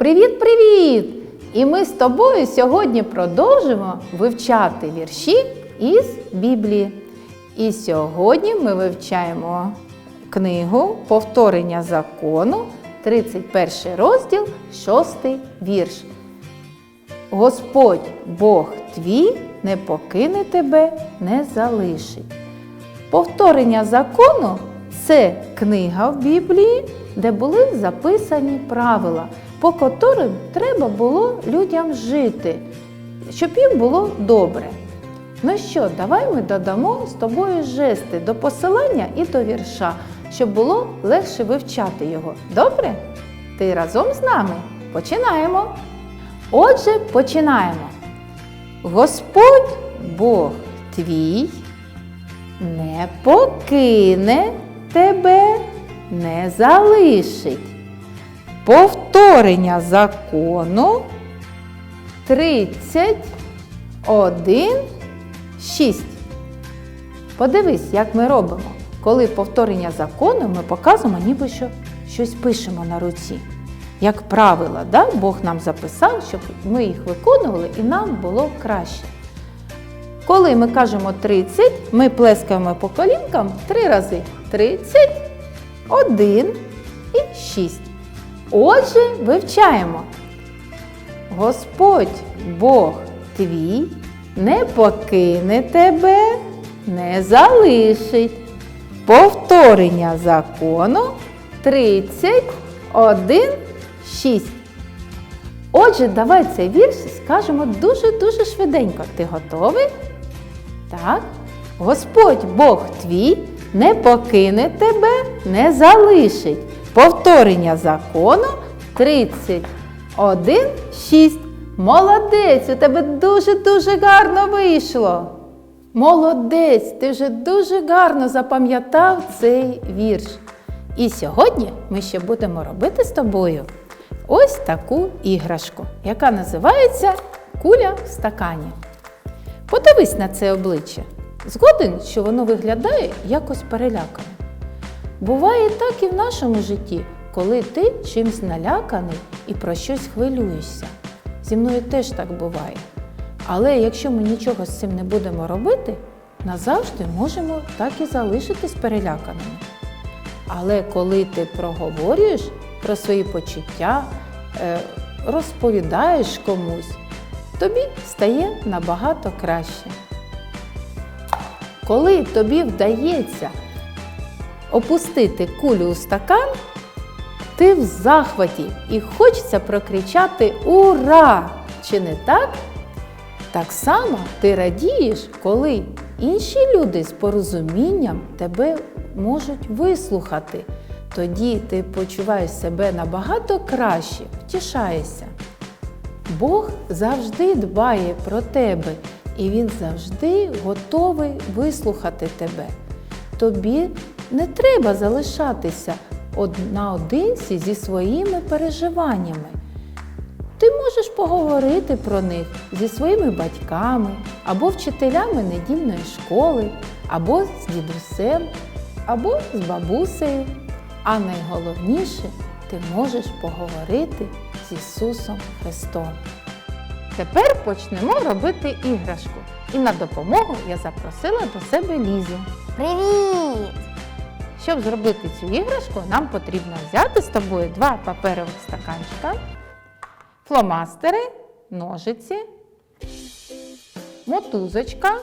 Привіт-привіт! І ми з тобою сьогодні продовжимо вивчати вірші із Біблії. І сьогодні ми вивчаємо книгу Повторення закону, 31 розділ, 6 вірш. Господь Бог твій не покине тебе, не залишить. Повторення закону це книга в Біблії, де були записані правила, по котрим треба було людям жити, щоб їм було добре. Ну що, давай ми додамо з тобою жести до посилання і до вірша, щоб було легше вивчати його. Добре? Ти разом з нами? Починаємо. Отже, починаємо. Господь Бог твій не покине тебе, не залишить. Повторення закону 31, 6. Подивись, як ми робимо. Коли повторення закону, ми показуємо, ніби що щось пишемо на руці. Як правило, да? Бог нам записав, щоб ми їх виконували і нам було краще. Коли ми кажемо 30, ми плескаємо по колінкам три рази. 30, 1 і 6. Отже, вивчаємо. Господь Бог твій не покине тебе, не залишить. Повторення закону 31, 6. Отже, давай цей вірш скажемо дуже-дуже швиденько. Ти готовий? Так. Господь Бог твій не покине тебе, не залишить. Повторення закону 31, 6. Молодець! У тебе дуже-дуже гарно вийшло. Молодець! Ти вже дуже гарно запам'ятав цей вірш. І сьогодні ми ще будемо робити з тобою ось таку іграшку, яка називається куля в стакані. Подивись на це обличчя. Згоден, що воно виглядає якось перелякане. Буває так і в нашому житті, коли ти чимсь наляканий і про щось хвилюєшся. Зі мною теж так буває. Але якщо ми нічого з цим не будемо робити, назавжди можемо так і залишитись переляканими. Але коли ти проговорюєш про свої почуття, е, розповідаєш комусь, тобі стає набагато краще. Коли тобі вдається опустити кулю у стакан, ти в захваті і хочеться прокричати Ура! Чи не так? Так само ти радієш, коли інші люди з порозумінням тебе можуть вислухати. Тоді ти почуваєш себе набагато краще, втішаєшся. Бог завжди дбає про тебе і Він завжди готовий вислухати тебе. Тобі не треба залишатися наодинці зі своїми переживаннями. Ти можеш поговорити про них зі своїми батьками, або вчителями недільної школи, або з дідусем, або з бабусею. А найголовніше, ти можеш поговорити з Ісусом Христом. Тепер почнемо робити іграшку. І на допомогу я запросила до себе Лізу. Привіт! Щоб зробити цю іграшку, нам потрібно взяти з тобою два паперових стаканчика, фломастери, ножиці, мотузочка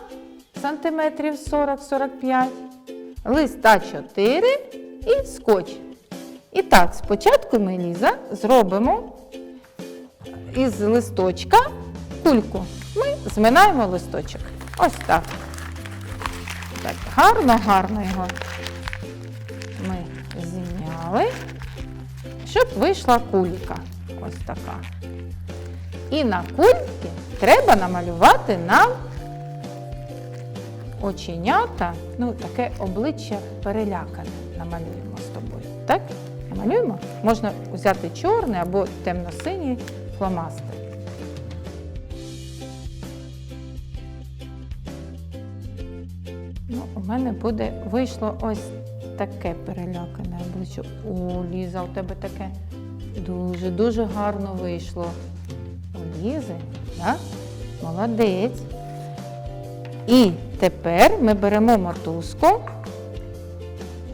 сантиметрів 40-45, листа 4 і скотч. І так, спочатку ми, Ліза, зробимо із листочка кульку. Ми зминаємо листочок. Ось так. Так, гарно-гарно його зім'яли, щоб вийшла кулька. Ось така. І на кульці треба намалювати нам оченята, ну, таке обличчя перелякане намалюємо з тобою. Так? Намалюємо? Можна взяти чорний або темно-синій фломастер. Ну, у мене буде вийшло ось таке перелякане обличчя. О, Ліза, у тебе таке Дуже, дуже гарно вийшло. У Лізи, так? Молодець. І тепер ми беремо мотузку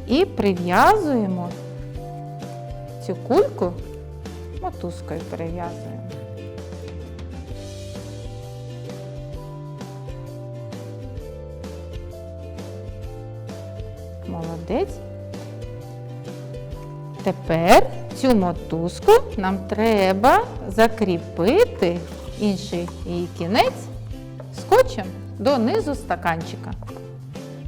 і прив'язуємо цю кульку мотузкою перев'язуємо. Молодець. Тепер цю мотузку нам треба закріпити інший її кінець скотчем до низу стаканчика.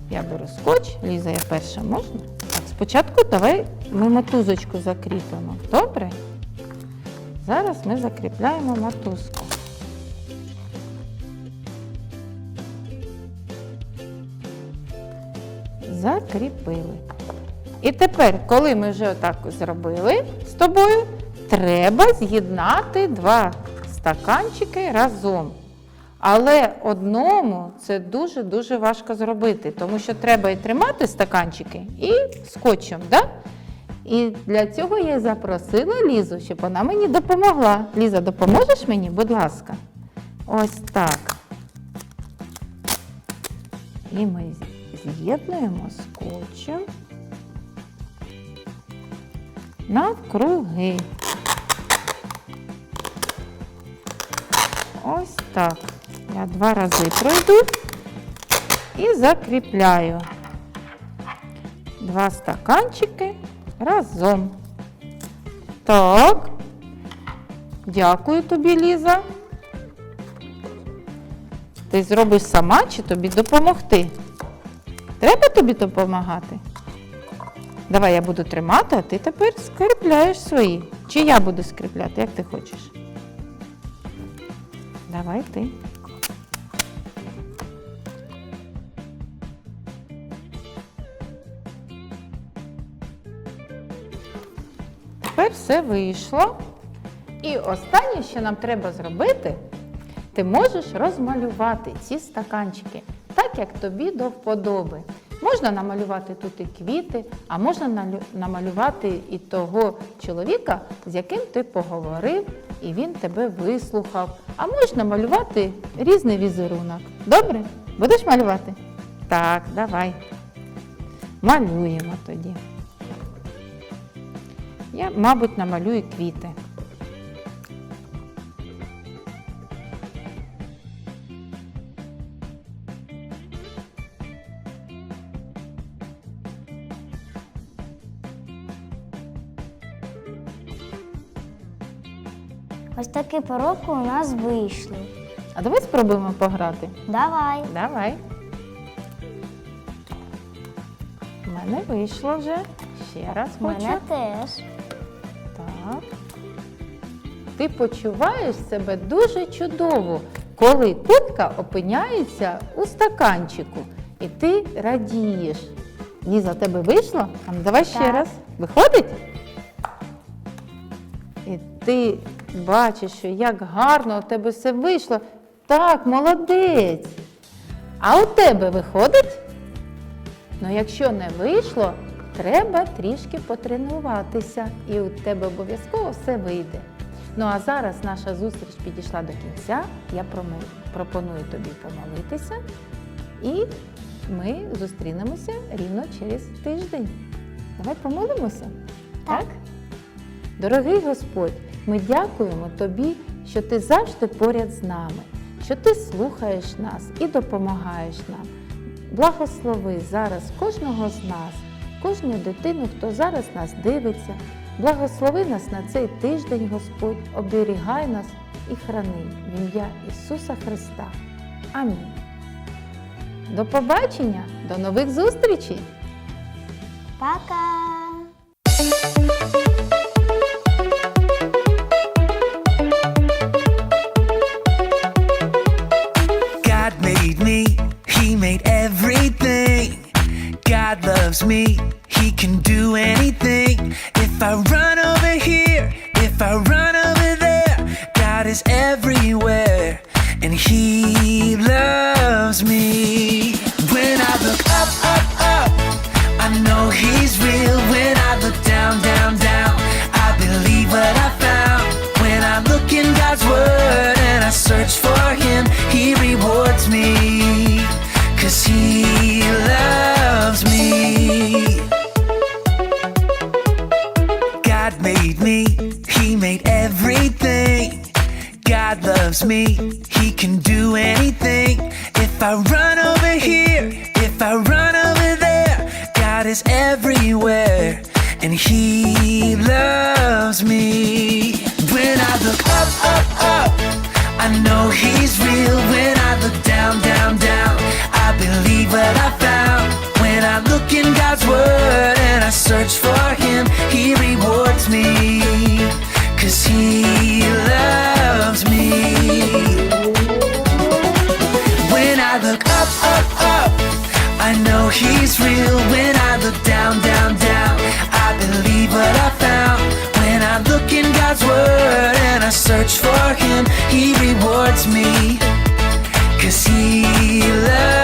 Я беру скотч, Ліза, я перша можна? Так, спочатку давай ми мотузочку закріпимо. Добре? Зараз ми закріпляємо мотузку. Закріпили. І тепер, коли ми вже отак зробили з тобою, треба з'єднати два стаканчики разом. Але одному це дуже-дуже важко зробити, тому що треба і тримати стаканчики, і скотчем. Да? І для цього я запросила Лізу, щоб вона мені допомогла. Ліза, допоможеш мені, будь ласка? Ось так. І ми з'єднуємо скотчем навкруги. Ось так. Я два рази пройду і закріпляю два стаканчики разом. Так. Дякую тобі, Ліза. Ти зробиш сама чи тобі допомогти? Треба тобі допомагати? Давай я буду тримати, а ти тепер скріпляєш свої. Чи я буду скріпляти, як ти хочеш? Давай ти. Тепер все вийшло. І останнє, що нам треба зробити, ти можеш розмалювати ці стаканчики так, як тобі до вподоби. Можна намалювати тут і квіти, а можна намалювати і того чоловіка, з яким ти поговорив, і він тебе вислухав. А можна малювати різний візерунок. Добре? Будеш малювати? Так, давай. Малюємо тоді. Я, мабуть, намалюю квіти. Ось такі пороки у нас вийшли. А давай спробуємо пограти. Давай. Давай. У мене вийшло вже. Ще раз У мене теж. Так. Ти почуваєш себе дуже чудово, коли кулька опиняється у стаканчику. І ти радієш. Ліза, в тебе вийшло? А ну, давай ще раз. Виходить? Ти бачиш, що як гарно у тебе все вийшло. Так, молодець. А у тебе виходить? Ну, якщо не вийшло, треба трішки потренуватися, і у тебе обов'язково все вийде. Ну а зараз наша зустріч підійшла до кінця. Я пропоную тобі помолитися, і ми зустрінемося рівно через тиждень. Давай помолимося. Так. Дорогий Господь, ми дякуємо Тобі, що Ти завжди поряд з нами, що Ти слухаєш нас і допомагаєш нам. Благослови зараз кожного з нас, кожну дитину, хто зараз нас дивиться. Благослови нас на цей тиждень, Господь, оберігай нас і храни в ім'я Ісуса Христа. Амінь. До побачення, до нових зустрічей! Пока! loves me, he can do anything. If I run over here, if I run over there, God is everywhere and he loves me. When I look up, up, up, I know he's real. When I look down, down, down, I believe what I found. When I look in God's word and I search for him, he rewards me. Cause he me, He can do anything. If I run over here, if I run over there, God is everywhere, and He loves me. When I look up, up, up, I know He's real. When I look down, down, down, I believe what I found. When I look in God's Word and I search for Him, He rewards me. Cause he loves me. When I look up, up, up, I know he's real. When I look down, down, down, I believe what I found. When I look in God's Word and I search for him, he rewards me. Cause he loves me.